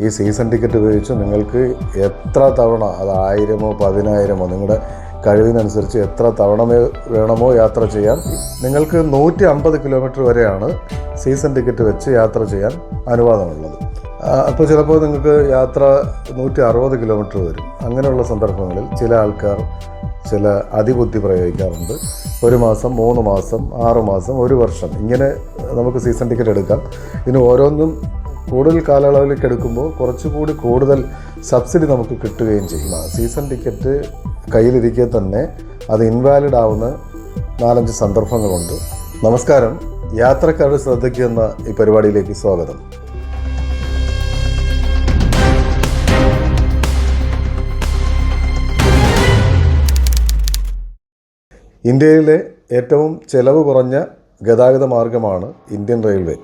ഈ season ticket ഉപയോഗിച്ച് നിങ്ങൾക്ക് എത്ര തവണ അത് ആയിരമോ പതിനായിരമോ നിങ്ങളുടെ കഴിവിനനുസരിച്ച് എത്ര തവണ വേണമോ യാത്ര ചെയ്യാൻ നിങ്ങൾക്ക് നൂറ്റി അമ്പത് കിലോമീറ്റർ വരെയാണ് സീസൺ ടിക്കറ്റ് വെച്ച് യാത്ര ചെയ്യാൻ അനുവാദമുള്ളത്. അപ്പോൾ ചിലപ്പോൾ നിങ്ങൾക്ക് യാത്ര നൂറ്റി അറുപത് കിലോമീറ്റർ വരും. അങ്ങനെയുള്ള സന്ദർഭങ്ങളിൽ ചില ആൾക്കാർ ചില അതിബുദ്ധി പ്രയോഗിക്കാറുണ്ട്. ഒരു മാസം മൂന്ന് മാസം ആറ് മാസം ഒരു വർഷം ഇങ്ങനെ നമുക്ക് സീസൺ ടിക്കറ്റ് എടുക്കാം. ഇതിന് ഓരോന്നും കൂടുതൽ കാലയളവിലേക്ക് എടുക്കുമ്പോൾ കുറച്ചുകൂടി കൂടുതൽ സബ്സിഡി നമുക്ക് കിട്ടുകയും ചെയ്യും. സീസൺ ടിക്കറ്റ് കയ്യിലിരിക്കെ തന്നെ അത് ഇൻവാലിഡ് ആവുന്ന നാലഞ്ച് സന്ദർഭങ്ങളുണ്ട്. നമസ്കാരം. യാത്രക്കാരുടെ ശ്രദ്ധയ്ക്ക് എന്ന ഈ പരിപാടിയിലേക്ക് സ്വാഗതം. ഇന്ത്യയിലെ ഏറ്റവും ചെലവ് കുറഞ്ഞ ഗതാഗത മാർഗമാണ് ഇന്ത്യൻ റെയിൽവേ.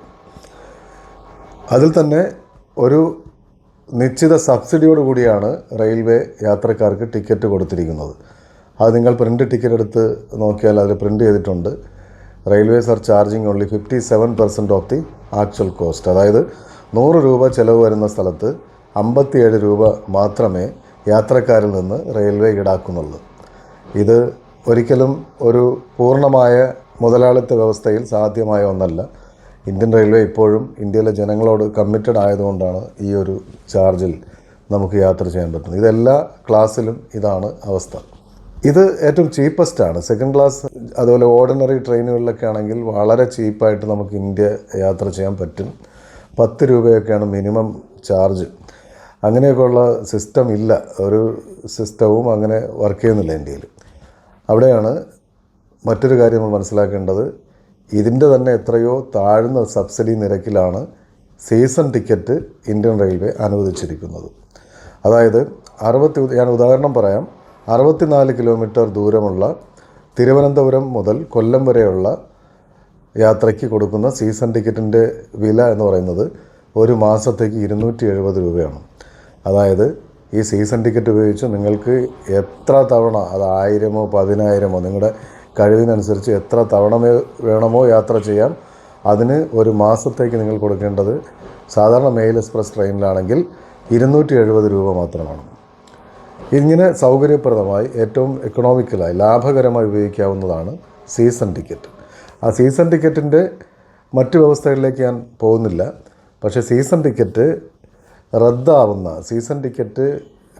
അതിൽ തന്നെ ഒരു നിശ്ചിത സബ്സിഡിയോട് കൂടിയാണ് റെയിൽവേ യാത്രക്കാർക്ക് ടിക്കറ്റ് കൊടുത്തിരിക്കുന്നത്. അത് നിങ്ങൾ പ്രിന്റ് ടിക്കറ്റ് എടുത്ത് നോക്കിയാൽ അതിൽ പ്രിന്റ് ചെയ്തിട്ടുണ്ട്. Railways are charging only fifty seven percent of the actual cost അതായത് നൂറ് രൂപ ചിലവ് വരുന്ന സ്ഥലത്ത് അമ്പത്തിയേഴ് രൂപ മാത്രമേ യാത്രക്കാരിൽ നിന്ന് റെയിൽവേ ഈടാക്കുന്നുള്ളൂ. ഇത് ഒരിക്കലും ഒരു പൂർണമായ മുതലാളിത്ത വ്യവസ്ഥയിൽ സാധ്യമായ ഒന്നല്ല. ഇന്ത്യൻ റെയിൽവേ ഇപ്പോഴും ഇന്ത്യയിലെ ജനങ്ങളോട് കമ്മിറ്റഡ് ആയതുകൊണ്ടാണ് ഈ ഒരു ചാർജിൽ നമുക്ക് യാത്ര ചെയ്യാൻ പറ്റുന്നത്. ഇതെല്ലാ ക്ലാസ്സിലും ഇതാണ് അവസ്ഥ. ഇത് ഏറ്റവും ചീപ്പസ്റ്റ് ആണ്. സെക്കൻഡ് ക്ലാസ് അതുപോലെ ഓർഡിനറി ട്രെയിനുകളിലൊക്കെ ആണെങ്കിൽ വളരെ ചീപ്പായിട്ട് നമുക്ക് ഇന്ത്യ യാത്ര ചെയ്യാൻ പറ്റും. പത്ത് രൂപയൊക്കെയാണ് മിനിമം ചാർജ് അങ്ങനെയൊക്കെയുള്ള സിസ്റ്റം ഇല്ല. ഒരു സിസ്റ്റവും അങ്ങനെ വർക്ക് ചെയ്യുന്നില്ല ഇന്ത്യയിൽ. അവിടെയാണ് മറ്റൊരു കാര്യം നമ്മൾ മനസ്സിലാക്കേണ്ടത്. ഇതിന്റെ തന്നെ എത്രയോ താഴ്ന്ന സബ്സിഡി നിരക്കിലാണ് സീസൺ ടിക്കറ്റ് ഇന്ത്യൻ റെയിൽവേ അനുവദിച്ചിരിക്കുന്നത്. അതായത് അറുപത്തി ഞാൻ ഉദാഹരണം പറയാം. അറുപത്തിനാല് കിലോമീറ്റർ ദൂരമുള്ള തിരുവനന്തപുരം മുതൽ കൊല്ലം വരെയുള്ള യാത്രയ്ക്ക് കൊടുക്കുന്ന സീസൺ ടിക്കറ്റിന്റെ വില എന്ന് പറയുന്നത് ഒരു മാസത്തേക്ക് ഇരുന്നൂറ്റി എഴുപത് രൂപയാണ്. അതായത് ഈ സീസൺ ടിക്കറ്റ് ഉപയോഗിച്ച് നിങ്ങൾക്ക് എത്ര തവണ അത് ആയിരമോ പതിനായിരമോ നിങ്ങളുടെ കഴിവിനനുസരിച്ച് എത്ര തവണ വേണമോ യാത്ര ചെയ്യാം. അതിന് ഒരു മാസത്തേക്ക് നിങ്ങൾ കൊടുക്കേണ്ടത് സാധാരണ മെയിൽ എക്സ്പ്രസ് ട്രെയിനിലാണെങ്കിൽ ഇരുന്നൂറ്റി എഴുപത് രൂപ മാത്രമാണ്. ഇങ്ങനെ സൗകര്യപ്രദമായി ഏറ്റവും എക്കണോമിക്കലായി ലാഭകരമായി ഉപയോഗിക്കാവുന്നതാണ് സീസൺ ടിക്കറ്റ് ആ സീസൺ ടിക്കറ്റിന്റെ മറ്റ് വ്യവസ്ഥകളിലേക്ക് ഞാൻ പോകുന്നില്ല. പക്ഷേ സീസൺ ടിക്കറ്റ് റദ്ദാവുന്ന സീസൺ ടിക്കറ്റ്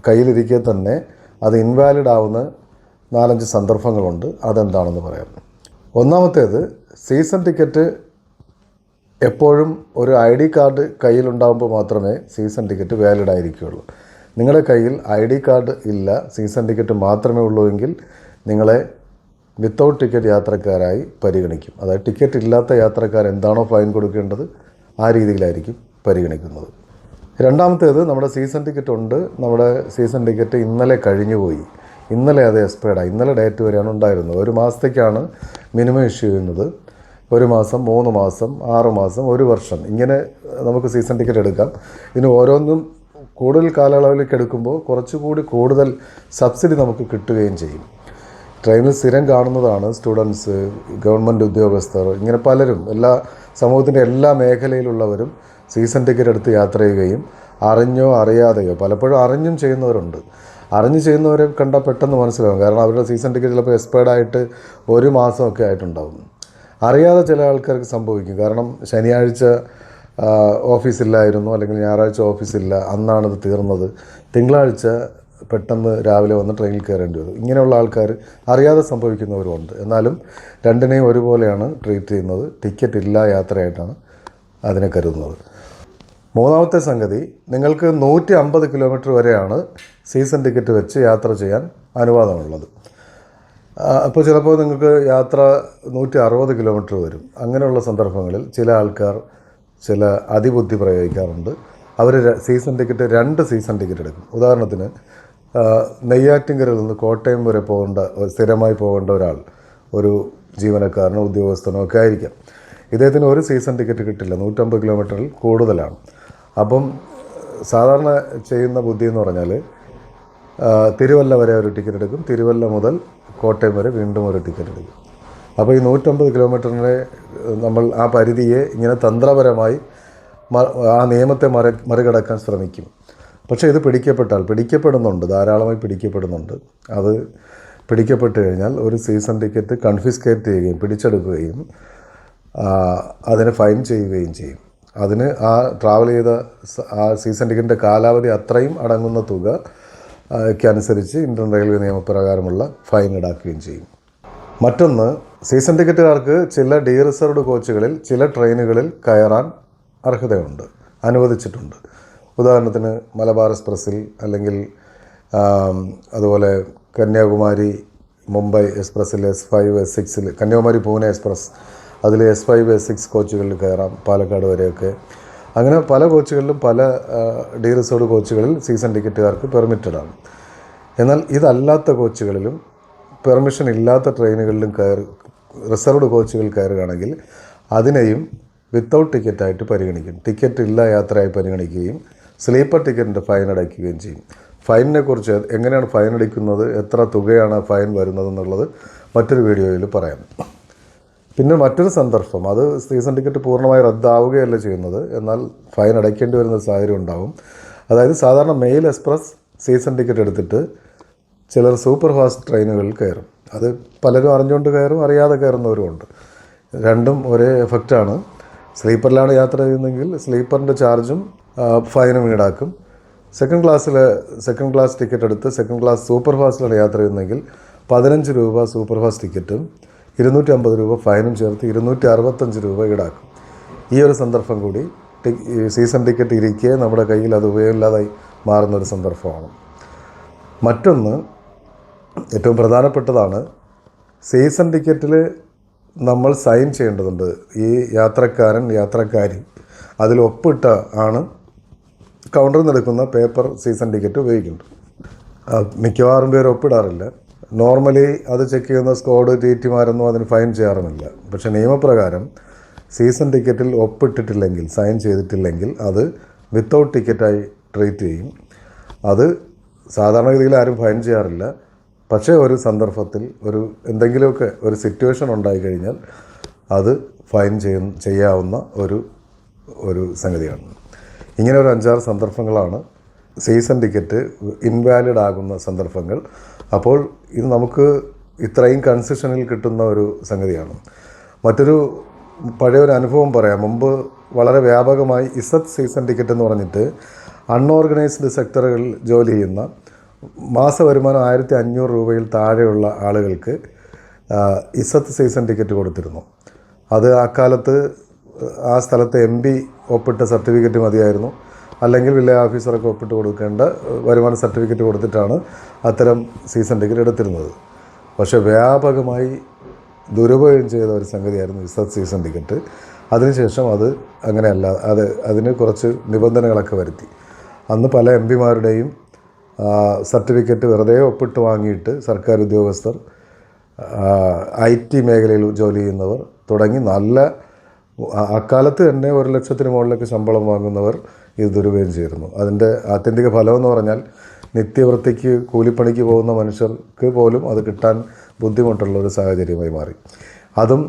കയ്യിലിരിക്കെ തന്നെ അത് ഇൻവാലിഡ് ആവുന്ന നാലഞ്ച് സന്ദർഭങ്ങളുണ്ട്. അതെന്താണെന്ന് പറയാം. ഒന്നാമത്തേത് സീസൺ ടിക്കറ്റ് എപ്പോഴും ഒരു ഐ ഡി കാർഡ് കയ്യിലുണ്ടാകുമ്പോൾ മാത്രമേ സീസൺ ടിക്കറ്റ് വാലിഡ് ആയിരിക്കുകയുള്ളൂ. നിങ്ങളുടെ കയ്യിൽ ഐ ഡി കാർഡ് ഇല്ല സീസൺ ടിക്കറ്റ് മാത്രമേ ഉള്ളൂ എങ്കിൽ നിങ്ങളെ വിത്തൗട്ട് ടിക്കറ്റ് യാത്രക്കാരായി പരിഗണിക്കും. അതായത് ടിക്കറ്റ് ഇല്ലാത്ത യാത്രക്കാർ എന്താണോ ഫൈൻ കൊടുക്കേണ്ടത് ആ രീതിയിലായിരിക്കും പരിഗണിക്കുന്നത്. രണ്ടാമത്തേത് നമ്മുടെ സീസൺ ടിക്കറ്റ് ഉണ്ട്. നമ്മുടെ സീസൺ ടിക്കറ്റ് ഇന്നലെ കഴിഞ്ഞു പോയി ഇന്നലെ അത് എക്സ്പയർഡായി ഇന്നലെ ഡേറ്റ് വരെയാണ് ഉണ്ടായിരുന്നത്. ഒരു മാസത്തേക്കാണ് മിനിമം ഇഷ്യൂ ചെയ്യുന്നത്. ഒരു മാസം മൂന്ന് മാസം ആറ് മാസം ഒരു വർഷം. ഇങ്ങനെ നമുക്ക് സീസൺ ടിക്കറ്റ് എടുക്കാം. ഇതിന് ഓരോന്നും കൂടുതൽ കാലയളവിലേക്ക് എടുക്കുമ്പോൾ കുറച്ചുകൂടി കൂടുതൽ സബ്സിഡി നമുക്ക് കിട്ടുകയും ചെയ്യും. ട്രെയിനിൽ സ്ഥിരം കാണുന്നതാണ് സ്റ്റുഡൻസ് ഗവൺമെന്റ് ഉദ്യോഗസ്ഥർ ഇങ്ങനെ പലരും എല്ലാ സമൂഹത്തിന്റെ എല്ലാ മേഖലയിലുള്ളവരും സീസൺ ടിക്കറ്റ് എടുത്ത് യാത്ര ചെയ്യുകയും അറിഞ്ഞോ അറിയാതെയോ പലപ്പോഴും അറിഞ്ഞും ചെയ്യുന്നവരുണ്ട്. അറിഞ്ഞ് ചെയ്യുന്നവരെ കണ്ടാൽ പെട്ടെന്ന് മനസ്സിലാവും. കാരണം അവരുടെ സീസൺ ടിക്കറ്റ് ചിലപ്പോൾ എക്സ്പയർഡ് ആയിട്ട് ഒരു മാസമൊക്കെ ആയിട്ടുണ്ടാവും. അറിയാതെ ചില ആൾക്കാർക്ക് സംഭവിക്കും. കാരണം ശനിയാഴ്ച ഓഫീസില്ലായിരുന്നു. അല്ലെങ്കിൽ ഞായറാഴ്ച ഓഫീസില്ല. അന്നാണിത് തീർന്നത്. തിങ്കളാഴ്ച പെട്ടെന്ന് രാവിലെ വന്ന് ട്രെയിനിൽ കയറേണ്ടി വരും. ഇങ്ങനെയുള്ള ആൾക്കാർ അറിയാതെ സംഭവിക്കുന്നവരുമുണ്ട്. എന്നാലും രണ്ടിനെയും ഒരുപോലെയാണ് ട്രീറ്റ് ചെയ്യുന്നത്. ടിക്കറ്റ് ഇല്ല യാത്രയായിട്ടാണ് അതിനെ കരുതുന്നത്. മൂന്നാമത്തെ സംഗതി നിങ്ങൾക്ക് നൂറ്റി അമ്പത് കിലോമീറ്റർ വരെയാണ് സീസൺ ടിക്കറ്റ് വെച്ച് യാത്ര ചെയ്യാൻ അനുവാദമുള്ളത്. അപ്പോൾ ചിലപ്പോൾ നിങ്ങൾക്ക് യാത്ര നൂറ്റി അറുപത് കിലോമീറ്റർ വരും. അങ്ങനെയുള്ള സന്ദർഭങ്ങളിൽ ചില ആൾക്കാർ ചില അതിബുദ്ധി പ്രയോഗിക്കാറുണ്ട്. അവർ സീസൺ ടിക്കറ്റ് രണ്ട് സീസൺ ടിക്കറ്റ് എടുക്കും. ഉദാഹരണത്തിന് ആ, നെയ്യാറ്റിൻകരയിൽ നിന്ന് കോട്ടയം വരെ പോകേണ്ട സ്ഥിരമായി പോകേണ്ട ഒരാൾ ഒരു ജീവനക്കാരനോ ഉദ്യോഗസ്ഥനോ ഒക്കെ ആയിരിക്കാം. ഇദ്ദേഹത്തിന് ഒരു സീസൺ ടിക്കറ്റ് കിട്ടില്ല. നൂറ്റമ്പത് കിലോമീറ്ററിൽ കൂടുതലാണ്. അപ്പം സാധാരണ ചെയ്യുന്ന ബുദ്ധി എന്ന് പറഞ്ഞാൽ തിരുവല്ല വരെ ഒരു ടിക്കറ്റ് എടുക്കും. തിരുവല്ല മുതൽ കോട്ടയം വരെ വീണ്ടും ഒരു ടിക്കറ്റ് എടുക്കും. അപ്പോൾ ഈ നൂറ്റമ്പത് കിലോമീറ്ററിനെ നമ്മൾ ആ പരിധിയെ ഇങ്ങനെ തന്ത്രപരമായി ആ നിയമത്തെ മറി മറികടക്കാൻ ശ്രമിക്കും. പക്ഷേ ഇത് പിടിക്കപ്പെട്ടാൽ പിടിക്കപ്പെടുന്നുണ്ട് ധാരാളമായി പിടിക്കപ്പെടുന്നുണ്ട്. അത് പിടിക്കപ്പെട്ട് കഴിഞ്ഞാൽ ഒരു സീസൺ ടിക്കറ്റ് കൺഫിസ്കേറ്റ് ചെയ്യുകയും പിടിച്ചെടുക്കുകയും അതിനെ ഫൈൻ ചെയ്യുകയും ചെയ്യും. അതിന് ആ ട്രാവൽ ചെയ്ത ആ സീസൺ ടിക്കറ്റിന്റെ കാലാവധി അത്രയും അടങ്ങുന്ന തുക ക്കനുസരിച്ച് ഇന്ത്യൻ റെയിൽവേ നിയമപ്രകാരമുള്ള ഫൈൻ ഈടാക്കുകയും ചെയ്യും. മറ്റൊന്ന് സീസൺ ടിക്കറ്റുകാർക്ക് ചില ഡി റിസർവ്ഡ് കോച്ചുകളിൽ ചില ട്രെയിനുകളിൽ കയറാൻ അർഹതയുണ്ട് അനുവദിച്ചിട്ടുണ്ട്. ഉദാഹരണത്തിന് മലബാർ എക്സ്പ്രസ്സിൽ അല്ലെങ്കിൽ അതുപോലെ കന്യാകുമാരി മുംബൈ എക്സ്പ്രസ്സിൽ എസ് ഫൈവ് എസ് സിക്സിൽ കന്യാകുമാരി പൂനെ എക്സ്പ്രസ് അതിൽ എസ് ഫൈവ് എസ് സിക്സ് കോച്ചുകളിൽ കയറാം പാലക്കാട് വരെയൊക്കെ. അങ്ങനെ പല കോച്ചുകളിലും പല ഡി റിസർവ്ഡ് കോച്ചുകളിൽ സീസൺ ടിക്കറ്റുകാർക്ക് പെർമിറ്റഡ് ആണ്. എന്നാൽ ഇതല്ലാത്ത കോച്ചുകളിലും പെർമിഷൻ ഇല്ലാത്ത ട്രെയിനുകളിലും കയറി റിസർവ്ഡ് കോച്ചുകൾ കയറുകയാണെങ്കിൽ അതിനെയും വിത്തൗട്ട് ടിക്കറ്റായിട്ട് പരിഗണിക്കും. ടിക്കറ്റ് ഇല്ല യാത്രയായി പരിഗണിക്കുകയും സ്ലീപ്പർ ടിക്കറ്റിന്റെ ഫൈൻ അടയ്ക്കുകയും ചെയ്യും. ഫൈനിനെ കുറിച്ച് എങ്ങനെയാണ് ഫൈൻ അടിക്കുന്നത് എത്ര തുകയാണ് ഫൈൻ വരുന്നത് എന്നുള്ളത് മറ്റൊരു വീഡിയോയിൽ പറയാം. പിന്നെ മറ്റൊരു സന്ദർഭം. അത് സീസൺ ടിക്കറ്റ് പൂർണമായി റദ്ദാവുകയല്ല ചെയ്യുന്നത്. എന്നാൽ ഫൈൻ അടയ്ക്കേണ്ടി വരുന്ന സാഹചര്യം ഉണ്ടാവും. അതായത് സാധാരണ മെയിൽ എക്സ്പ്രസ് സീസൺ ടിക്കറ്റ് എടുത്തിട്ട് ചിലർ സൂപ്പർ ഫാസ്റ്റ് ട്രെയിനുകളിൽ കയറും. അത് പലരും അറിഞ്ഞുകൊണ്ട് കയറും അറിയാതെ കയറുന്നവരുമുണ്ട് രണ്ടും ഒരേ എഫക്റ്റാണ് സ്ലീപ്പറിലാണ് യാത്ര ചെയ്യുന്നതെങ്കിൽ സ്ലീപ്പറിന്റെ ചാർജും ഫൈനും ഈടാക്കും. സെക്കൻഡ് ക്ലാസ്സിൽ സെക്കൻഡ് ക്ലാസ് ടിക്കറ്റ് എടുത്ത് സെക്കൻഡ് ക്ലാസ് സൂപ്പർ ഫാസ്റ്റിലാണ് യാത്ര ചെയ്യുന്നതെങ്കിൽ പതിനഞ്ച് രൂപ സൂപ്പർ ഫാസ്റ്റ് ടിക്കറ്റും ഇരുന്നൂറ്റി അമ്പത് രൂപ ഫൈനും ചേർത്ത് ഇരുന്നൂറ്റി അറുപത്തഞ്ച് രൂപ ഈടാക്കും. ഈ ഒരു സന്ദർഭം കൂടി സീസൺ ടിക്കറ്റ് ഇരിക്കെ നമ്മുടെ കയ്യിൽ അത് ഉപയോഗമില്ലാതായി മാറുന്ന ഒരു സന്ദർഭമാണ്. മറ്റൊന്ന് ഏറ്റവും പ്രധാനപ്പെട്ടതാണ് സീസൺ ടിക്കറ്റിൽ നമ്മൾ സൈൻ ചെയ്യേണ്ടതുണ്ട്. ഈ യാത്രക്കാരൻ യാത്രക്കാരി അതിൽ ഒപ്പിട്ട ആണ് കൗണ്ടറിൽ നിന്ന് എടുക്കുന്ന പേപ്പർ സീസൺ ടിക്കറ്റ് ഉപയോഗിക്കുന്നുണ്ട് മിക്കവാറും പേര് ഒപ്പിടാറില്ല. നോർമലി അത് ചെക്ക് ചെയ്യുന്ന സ്ക്വാഡ് ടി ടിമാരൊന്നും അതിന് ഫൈൻ ചെയ്യാറുമില്ല. പക്ഷെ നിയമപ്രകാരം സീസൺ ടിക്കറ്റിൽ ഒപ്പിട്ടിട്ടില്ലെങ്കിൽ സൈൻ ചെയ്തിട്ടില്ലെങ്കിൽ അത് വിത്തൗട്ട് ടിക്കറ്റായി ട്രീറ്റ് ചെയ്യും. അത് സാധാരണഗതിയിൽ ആരും ഫൈൻ ചെയ്യാറില്ല. പക്ഷേ ഒരു സന്ദർഭത്തിൽ ഒരു എന്തെങ്കിലുമൊക്കെ ഒരു സിറ്റുവേഷൻ ഉണ്ടായി കഴിഞ്ഞാൽ അത് ഫൈൻ ചെയ്യ ചെയ്യാവുന്ന ഒരു ഒരു സംഗതിയാണ്. ഇങ്ങനെ ഒരു അഞ്ചാറ് സന്ദർഭങ്ങളാണ് സീസൺ ടിക്കറ്റ് ഇൻവാലിഡ് ആകുന്ന സന്ദർഭങ്ങൾ. അപ്പോൾ ഇത് നമുക്ക് ഇത്രയും കൺസെഷനിൽ കിട്ടുന്ന ഒരു സംഗതിയാണ്. മറ്റൊരു പഴയൊരു അനുഭവം പറയാം. മുമ്പ് വളരെ വ്യാപകമായി ഇസത്ത് സീസൺ ടിക്കറ്റ് എന്ന് പറഞ്ഞിട്ട് അൺഓർഗനൈസ്ഡ് സെക്ടറുകളിൽ ജോലി ചെയ്യുന്ന മാസ വരുമാനം ആയിരത്തി അഞ്ഞൂറ് രൂപയിൽ താഴെയുള്ള ആളുകൾക്ക് ഇസത്ത് സീസൺ ടിക്കറ്റ് കൊടുത്തിരുന്നു. അത് അക്കാലത്ത് ആ സ്ഥലത്തെ എം പി ഒപ്പിട്ട സർട്ടിഫിക്കറ്റ് മതിയായിരുന്നു. അല്ലെങ്കിൽ വില്ലേജ് ഓഫീസറൊക്കെ ഒപ്പിട്ട് കൊടുക്കേണ്ട വരുമാന സർട്ടിഫിക്കറ്റ് കൊടുത്തിട്ടാണ് അത്തരം സീസൺ ടിക്കറ്റ് എടുത്തിരുന്നത്. പക്ഷേ വ്യാപകമായി ദുരുപയോഗം ചെയ്ത ഒരു സംഗതിയായിരുന്നു ഇസത്ത് സീസൺ ടിക്കറ്റ്. അതിനുശേഷം അത് അങ്ങനെയല്ല അത് അതിന് കുറച്ച് നിബന്ധനകളൊക്കെ വരുത്തി. അന്ന് പല എം പിമാരുടെയും സർട്ടിഫിക്കറ്റ് വെറുതെ ഒപ്പിട്ട് വാങ്ങിയിട്ട് സർക്കാർ ഉദ്യോഗസ്ഥർ ഐ ടി മേഖലയിൽ ജോലി ചെയ്യുന്നവർ തുടങ്ങി നല്ല അക്കാലത്ത് തന്നെ ഒരു ലക്ഷത്തിന് മുകളിലൊക്കെ ശമ്പളം വാങ്ങുന്നവർ ഇത് ദുരുപയോഗം ചെയ്തിരുന്നു. അതിന്റെ ആത്യന്തിക ഫലം എന്ന് പറഞ്ഞാൽ നിത്യവൃത്തിക്ക് കൂലിപ്പണിക്ക് പോകുന്ന മനുഷ്യർക്ക് പോലും അത് കിട്ടാൻ ബുദ്ധിമുട്ടുള്ള ഒരു സാഹചര്യമായി മാറി. അതും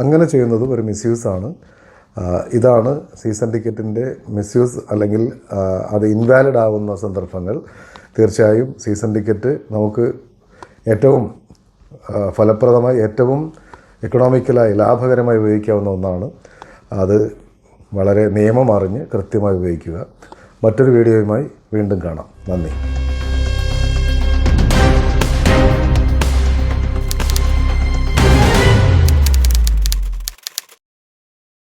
അങ്ങനെ ചെയ്യുന്നതും ഒരു മിസ്യൂസാണ് ഇതാണ് സീസൺ ടിക്കറ്റിന്റെ മിസ്യൂസ് അല്ലെങ്കിൽ അത് ഇൻവാലിഡ് ആവുന്ന സന്ദർഭങ്ങൾ. തീർച്ചയായും സീസൺ ടിക്കറ്റ് നമുക്ക് ഏറ്റവും ഫലപ്രദമായി ഏറ്റവും എക്കണോമിക്കലായി ലാഭകരമായി ഉപയോഗിക്കാവുന്ന ഒന്നാണ്. അത് വളരെ നിയമം അറിഞ്ഞ് കൃത്യമായി ഉപയോഗിക്കുക. മറ്റൊരു വീഡിയോയുമായി വീണ്ടും കാണാം. നന്ദി.